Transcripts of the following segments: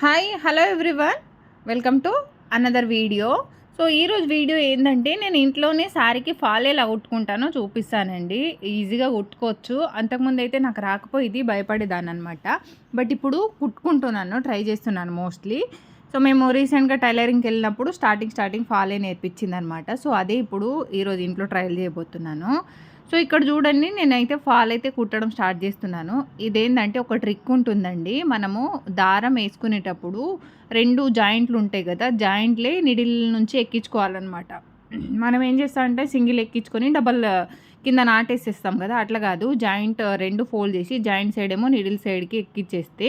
Hi hello everyone welcome to another video so ఈరోజు video ఏంటంటే నేను ఇంట్లోనే శారీకి ఫాల్ ఎలా కుట్టుకుంటానో చూపిస్తానండి. ఈజీగా కుట్టుకోవచ్చు. అంతకుముందు అయితే నాకు రాకపోయేది భయపడేదాన్ని అనమాట బట్ ఇప్పుడు కుట్టుకుంటున్నాను ట్రై చేస్తున్నాను మోస్ట్లీ సో మేము రీసెంట్గా టైలరింగ్కి వెళ్ళినప్పుడు స్టార్టింగ్ స్టార్టింగ్ ఫాలే నేర్పించింది అనమాట సో అదే ఇప్పుడు ఈరోజు ఇంట్లో ట్రయల్ చేయబోతున్నాను. సో ఇక్కడ చూడండి నేనైతే ఫాల్ అయితే కుట్టడం స్టార్ట్ చేస్తున్నాను. ఇదేంటంటే ఒక ట్రిక్ ఉంటుందండి. మనము దారం వేసుకునేటప్పుడు రెండు జాయింట్లు ఉంటాయి కదా జాయింట్లే నిడిల్ నుంచి ఎక్కించుకోవాలన్నమాట. మనం ఏం చేస్తామంటే సింగిల్ ఎక్కించుకొని డబల్ కింద నాటేసేస్తాం కదా అట్లా కాదు. జాయింట్ రెండు ఫోల్డ్ చేసి జాయింట్ సైడ్ ఏమో నిడిల్ సైడ్కి ఎక్కించేస్తే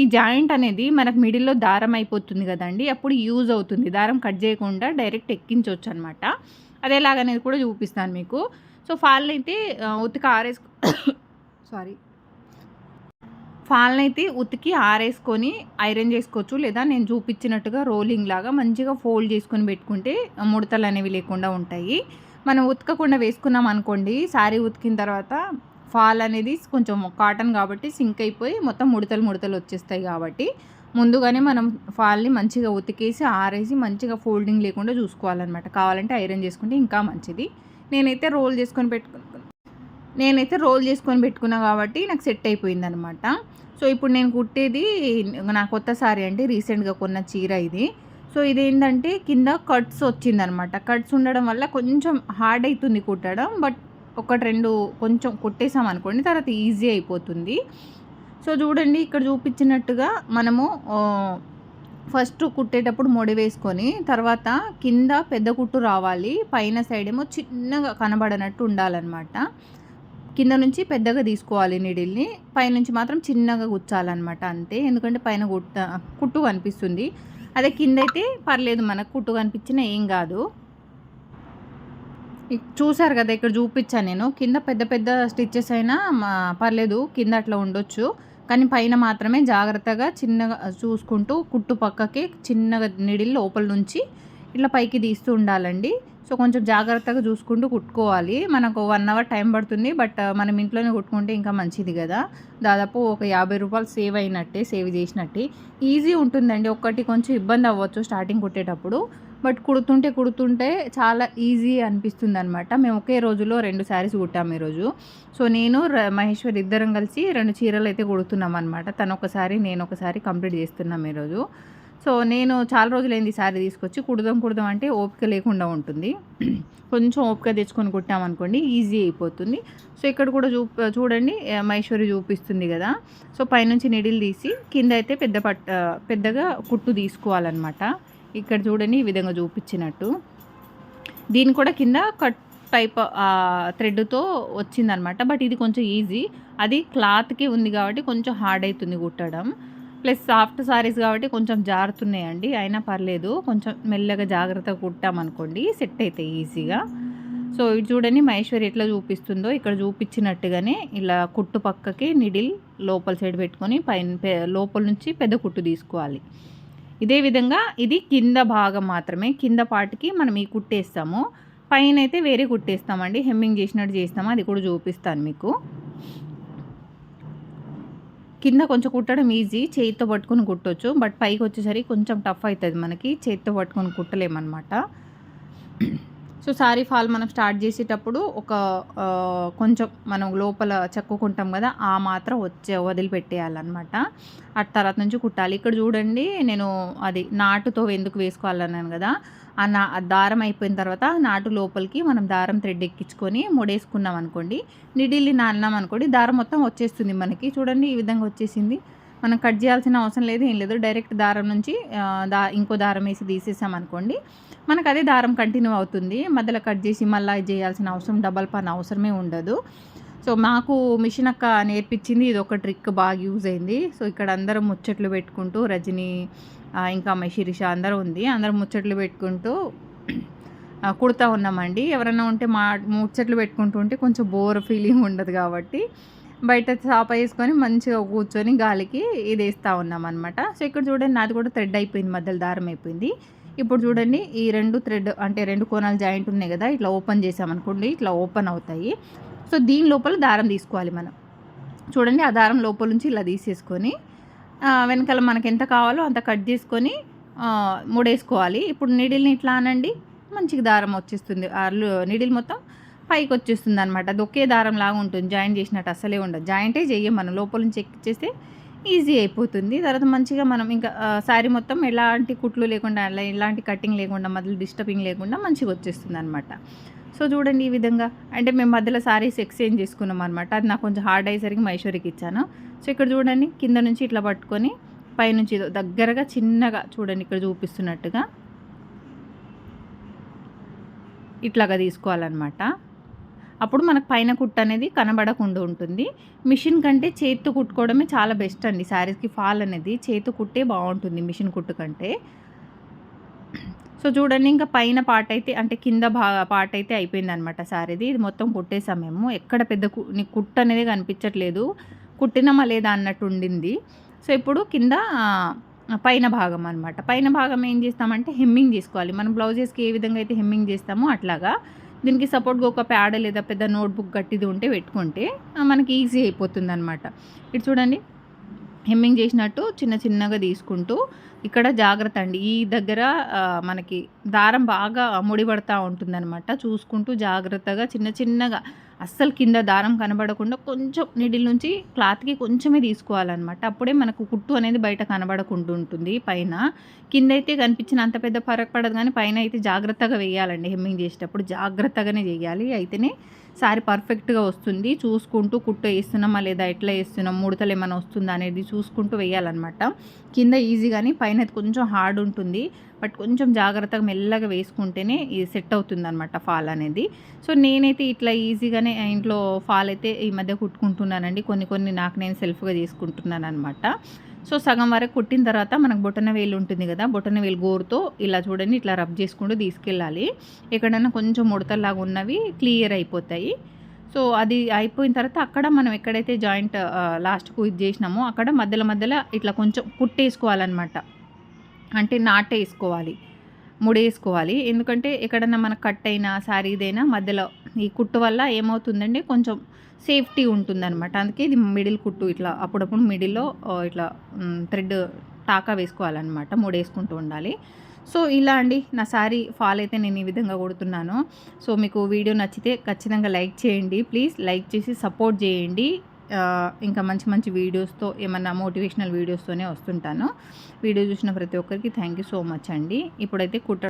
ఈ జాయింట్ అనేది మనకు మిడిల్లో దారం అయిపోతుంది కదండి అప్పుడు యూజ్ అవుతుంది. దారం కట్ చేయకుండా డైరెక్ట్ ఎక్కించవచ్చు అనమాట అదేలాగనేది కూడా చూపిస్తాను మీకు. సో ఫాల్ని అయితే ఉతికి ఆరేసుకో సారీ. ఫాల్ని అయితే ఉతికి ఆరేసుకొని ఐరన్ చేసుకోవచ్చు. లేదా నేను చూపించినట్టుగా రోలింగ్ లాగా మంచిగా ఫోల్డ్ చేసుకొని పెట్టుకుంటే ముడతలు అనేవి లేకుండా ఉంటాయి. మనం ఉతకకుండా వేసుకున్నాం అనుకోండి శారీ ఉతికిన తర్వాత ఫాల్ అనేది కొంచెం కాటన్ కాబట్టి సింక్ అయిపోయి మొత్తం ముడతలు ముడతలు వచ్చేస్తాయి కాబట్టి ముందుగానే మనం ఫాల్ని మంచిగా ఉతికేసి ఆరేసి మంచిగా ఫోల్డింగ్ లేకుండా చూసుకోవాలన్నమాట. కావాలంటే ఐరన్ చేసుకుంటే ఇంకా మంచిది. నేనైతే రోల్ చేసుకొని పెట్టుకున్నాను నేనైతే రోల్ చేసుకొని పెట్టుకున్నా కాబట్టి నాకు సెట్ అయిపోయింది అనమాట సో ఇప్పుడు నేను కుట్టేది నా కొత్త సారీ అంటే రీసెంట్గా కొన్న చీర ఇది. సో ఇదేంటంటే కింద కట్స్ వచ్చిందనమాట. కట్స్ ఉండడం వల్ల కొంచెం హార్డ్ అవుతుంది కుట్టడం బట్ ఒకటి రెండు కొంచెం కుట్టేసాం అనుకోండి తర్వాత ఈజీ అయిపోతుంది. సో చూడండి ఇక్కడ చూపించినట్టుగా మనము ఫస్ట్ కుట్టేటప్పుడు ముడి వేసుకొని తర్వాత కింద పెద్ద కుట్టు రావాలి. పైన సైడ్ ఏమో చిన్నగా కనబడనట్టు ఉండాలన్నమాట. కింద నుంచి పెద్దగా తీసుకోవాలి నీడిల్ని పైనుంచి మాత్రం చిన్నగా గుచ్చాలన్నమాట అంతే. ఎందుకంటే పైన గుట్ట కుట్టు కనిపిస్తుంది. అదే కింద అయితే పర్లేదు మనకు కుట్టు కనిపించినా ఏం కాదు. చూసారు కదా ఇక్కడ చూపించాను నేను. కింద పెద్ద పెద్ద స్టిచ్చెస్ అయినా మా పర్లేదు కింద అట్లా ఉండొచ్చు. కానీ పైన మాత్రమే జాగ్రత్తగా చిన్నగా చూసుకుంటూ కుట్టు పక్కకి చిన్నగా నిడిల్ లోపల నుంచి ఇట్లా పైకి తీస్తూ ఉండాలండి. సో కొంచెం జాగ్రత్తగా చూసుకుంటూ కుట్టుకోవాలి. మనకు వన్ అవర్ టైం పడుతుంది బట్ మనం ఇంట్లోనే కుట్టుకుంటే ఇంకా మంచిది కదా. దాదాపు ఒక యాభై రూపాయలు సేవ్ అయినట్టే సేవ్ చేసినట్టే. ఈజీ ఉంటుందండి. ఒక్కటి కొంచెం ఇబ్బంది అవ్వచ్చు స్టార్టింగ్ కుట్టేటప్పుడు. బట్ కుడుతుంటే కుడుతుంటే చాలా ఈజీ అనిపిస్తుంది అనమాట మేము ఒకే రోజులో రెండు శారీస్ కుట్టాము ఈరోజు. సో నేను మహేశ్వర్ ఇద్దరం కలిసి రెండు చీరలు అయితే కుడుతున్నాం అనమాట తను ఒకసారి నేను ఒకసారి కంప్లీట్ చేస్తున్నాం ఈరోజు. సో నేను చాలా రోజులైంది శారీ తీసుకొచ్చి కుడదాం కుడదాం అంటే ఓపిక లేకుండా ఉంటుంది. కొంచెం ఓపిక తెచ్చుకొని కుట్టామనుకోండి ఈజీ అయిపోతుంది. సో ఇక్కడ కూడా చూ చూడండి మహేశ్వరి చూపిస్తుంది కదా. సో పైనుంచి నిడిల్ తీసి కింద అయితే పెద్ద పట్ట పెద్దగా కుట్టు తీసుకోవాలన్నమాట. ఇక్కడ చూడండి ఈ విధంగా చూపించినట్టు. దీని కూడా కింద కట్ టైప్ థ్రెడ్తో వచ్చిందనమాట. బట్ ఇది కొంచెం ఈజీ. అది క్లాత్కి ఉంది కాబట్టి కొంచెం హార్డ్ అవుతుంది కుట్టడం. ప్లస్ సాఫ్ట్ సారీస్ కాబట్టి కొంచెం జారుతున్నాయండి. అయినా పర్లేదు కొంచెం మెల్లగా జాగ్రత్తగా కుట్టామనుకోండి సెట్ అవుతాయి ఈజీగా. సో ఇది చూడండి మహేశ్వరి ఎట్లా చూపిస్తుందో. ఇక్కడ చూపించినట్టుగానే ఇలా కుట్టు పక్కకి నిడిల్ లోపల సైడ్ పెట్టుకొని పైన లోపల నుంచి పెద్ద కుట్టు తీసుకోవాలి. ఇదే విధంగా ఇది కింద భాగం మాత్రమే. కింద పాటికి మనం ఈ కుట్టేస్తాము. పైన అయితే వేరే కుట్టేస్తామండి. హెమ్మింగ్ చేసినట్టు చేస్తాము. అది కూడా చూపిస్తాను మీకు. కింద కొంచెం కుట్టడం ఈజీ. చేతితో పట్టుకొని కుట్టొచ్చు. బట్ పైకి వచ్చేసరికి కొంచెం టఫ్ అవుతుంది మనకి. చేతితో పట్టుకొని కుట్టలేమన్నమాట. సో సారీ ఫాల్ మనం స్టార్ట్ చేసేటప్పుడు ఒక కొంచెం మనం లోపల చెక్కుకుంటాం కదా ఆ మాత్రం వచ్చే వదిలిపెట్టేయాలన్నమాట. ఆ తర్వాత నుంచి కుట్టాలి. ఇక్కడ చూడండి నేను అది నాటుతో ఎందుకు వేసుకోవాలన్నాను కదా ఆ నా దారం అయిపోయిన తర్వాత నాటు లోపలికి మనం దారం థ్రెడ్ ఎక్కించుకొని ముడేసుకున్నాం అనుకోండి నిడిల్ని నాన్నాం అనుకోండి దారం మొత్తం వచ్చేస్తుంది మనకి. చూడండి ఈ విధంగా వచ్చేసింది. మనం కట్ చేయాల్సిన అవసరం లేదు ఏం లేదు. డైరెక్ట్ దారం నుంచి దా ఇంకో దారం వేసి తీసేసాం అనుకోండి. మనకు అదే దారం కంటిన్యూ అవుతుంది. మధ్యలో కట్ చేసి మళ్ళీ చేయాల్సిన అవసరం డబల్ పని అవసరమే ఉండదు. సో మాకు మిషన్ అక్క నేర్పించింది ఇది ఒక ట్రిక్ బాగా యూజ్ అయింది. సో ఇక్కడ అందరం ముచ్చట్లు పెట్టుకుంటూ రజని ఇంకా మై అందరూ ఉంది. అందరం ముచ్చట్లు పెట్టుకుంటూ కుడతా ఉన్నామండి. ఎవరైనా ఉంటే మా ముచ్చట్లు పెట్టుకుంటూ ఉంటే కొంచెం బోర్ ఫీలింగ్ ఉండదు కాబట్టి బయట చాప వేసుకొని మంచిగా కూర్చొని గాలికి ఇది వేస్తూ ఉన్నాం అనమాట సో ఇక్కడ చూడండి నాది కూడా థ్రెడ్ అయిపోయింది మధ్యలో దారం అయిపోయింది. ఇప్పుడు చూడండి ఈ రెండు థ్రెడ్ అంటే రెండు కోణాలు జాయింట్ ఉన్నాయి కదా ఇట్లా ఓపెన్ చేసామనుకోండి ఇట్లా ఓపెన్ అవుతాయి. సో దీని లోపల దారం తీసుకోవాలి మనం. చూడండి ఆ దారం లోపల నుంచి ఇలా తీసేసుకొని వెనకాల మనకి ఎంత కావాలో అంత కట్ చేసుకొని ముడేసుకోవాలి. ఇప్పుడు నీడిల్ని ఇట్లా అనండి మంచిగా దారం వచ్చేస్తుంది. నీడిల్ మొత్తం పైకి వచ్చేస్తుంది అనమాట అది ఒకే దారం లాగా ఉంటుంది. జాయింట్ చేసినట్టు అసలే ఉండదు. జాయింటే చెయ్యం. మనం లోపల నుంచి ఎక్కిచ్చేస్తే ఈజీ అయిపోతుంది. తర్వాత మంచిగా మనం ఇంకా శారీ మొత్తం ఎలాంటి కుట్లు లేకుండా అలా ఎలాంటి కటింగ్ లేకుండా మధ్యలో డిస్టర్బింగ్ లేకుండా మంచిగా వచ్చేస్తుంది అనమాట సో చూడండి ఈ విధంగా. అంటే మేము మధ్యలో శారీస్ ఎక్స్చేంజ్ చేసుకున్నాం అనమాట అది నాకు కొంచెం హార్డ్ అయ్యేసరికి మైసూరికి ఇచ్చాను. సో ఇక్కడ చూడండి కింద నుంచి ఇట్లా పట్టుకొని పైనుంచి దగ్గరగా చిన్నగా చూడండి ఇక్కడ చూపిస్తున్నట్టుగా. ఇట్లాగా తీసుకోవాలన్నమాట. అప్పుడు మనకు పైన కుట్టు అనేది కనబడకుండా ఉంటుంది. మిషన్ కంటే చేతితో కుట్టుకోవడమే చాలా బెస్ట్ అండి. శారీస్కి ఫాల్ అనేది చేతి కుట్టే బాగుంటుంది మిషన్ కుట్టు కంటే. సో చూడండి ఇంకా పైన పార్ట్ అయితే అంటే కింద బాగా పార్ట్ అయితే అయిపోయింది అనమాట శారీది. ఇది మొత్తం కుట్టేసాం మేము. ఎక్కడ పెద్ద కుట్టు అనేది కనిపించట్లేదు. కుట్టినమా లేదా అన్నట్టు ఉండింది. సో ఇప్పుడు కింద పైన భాగం అనమాట పైన భాగం ఏం చేస్తామంటే హెమ్మింగ్ చేసుకోవాలి. మనం బ్లౌజెస్కి ఏ విధంగా అయితే హెమ్మింగ్ చేస్తామో అట్లాగా దీనికి సపోర్ట్గా ఒక ప్యాడ్ లేదా పెద్ద నోట్బుక్ గట్టిది ఉంటే పెట్టుకుంటే మనకి ఈజీ అయిపోతుంది అనమాట ఇటు చూడండి. హెమ్మింగ్ చేసినట్టు చిన్న చిన్నగా తీసుకుంటూ ఇక్కడ జాగ్రత్త అండి. ఈ దగ్గర మనకి దారం బాగా ముడిపడతా ఉంటుందన్నమాట. చూసుకుంటూ జాగ్రత్తగా చిన్న చిన్నగా అస్సలు కింద దారం కనబడకుండా కొంచెం నిడిల్ నుంచి క్లాత్కి కొంచెమే తీసుకోవాలన్నమాట. అప్పుడే మనకు కుట్టు అనేది బయట కనబడకుండా ఉంటుంది పైన. కింద అయితే కనిపించిన అంత పెద్ద ఫరక్ పడదు కానీ పైన అయితే జాగ్రత్తగా వేయాలండి హెమ్మింగ్ చేసేటప్పుడు. జాగ్రత్తగానే చేయాలి. అయితేనే సారీ పర్ఫెక్ట్గా వస్తుంది. చూసుకుంటూ కుట్టు వేస్తున్నామా లేదా ఎట్లా వేస్తున్నాం ముడతలు ఏమైనా వస్తుందా అనేది చూసుకుంటూ వేయాలన్నమాట. కింద ఈజీ కానీ పైన కొంచెం హార్డ్ ఉంటుంది. బట్ కొంచెం జాగ్రత్తగా మెల్లగా వేసుకుంటేనే ఇది సెట్ అవుతుంది అనమాట ఫాల్ అనేది. సో నేనైతే ఇట్లా ఈజీగానే ఇంట్లో ఫాల్ అయితే ఈ మధ్య కుట్టుకుంటున్నానండి. కొన్ని కొన్ని నాకు నేను సెల్ఫ్గా చేసుకుంటున్నాను అనమాట సో సగం వరకు కుట్టిన తర్వాత మనకు బొటన వేలు ఉంటుంది కదా బొటన వేలు గోరుతో ఇలా చూడండి ఇట్లా రబ్ చేసుకుంటూ తీసుకెళ్ళాలి. ఎక్కడైనా కొంచెం ముడతలాగా ఉన్నవి క్లియర్ అయిపోతాయి. సో అది అయిపోయిన తర్వాత అక్కడ మనం ఎక్కడైతే జాయింట్ లాస్ట్కు ఇది చేసినామో అక్కడ మధ్యలో మధ్యలో ఇట్లా కొంచెం కుట్టేసుకోవాలన్నమాట. అంటే నాటేసుకోవాలి ముడేసుకోవాలి ఎందుకంటే ఎక్కడన్నా మనకు కట్ అయినా శారీదైనా మధ్యలో ఈ కుట్టు వల్ల ఏమవుతుందంటే కొంచెం సేఫ్టీ ఉంటుందన్నమాట. అందుకే ఇది మిడిల్ కుట్టు ఇట్లా అప్పుడప్పుడు మిడిల్లో ఇట్లా థ్రెడ్ టాకా వేసుకోవాలన్నమాట ముడేసుకుంటూ ఉండాలి. సో ఇలా అండి. నా శారీ ఫాల్ అయితే నేను ఈ విధంగా కొడుతున్నాను. సో మీకు వీడియో నచ్చితే ఖచ్చితంగా లైక్ చేయండి. ప్లీజ్ లైక్ చేసి సపోర్ట్ చేయండి. ఇంకా మంచి మంచి వీడియోస్తో ఏమన్నా మోటివేషనల్ వీడియోస్తోనే వస్తుంటాను. వీడియో చూసిన ప్రతి ఒక్కరికి థ్యాంక్ యూ సో మచ్ అండి. ఇప్పుడైతే కుట్ట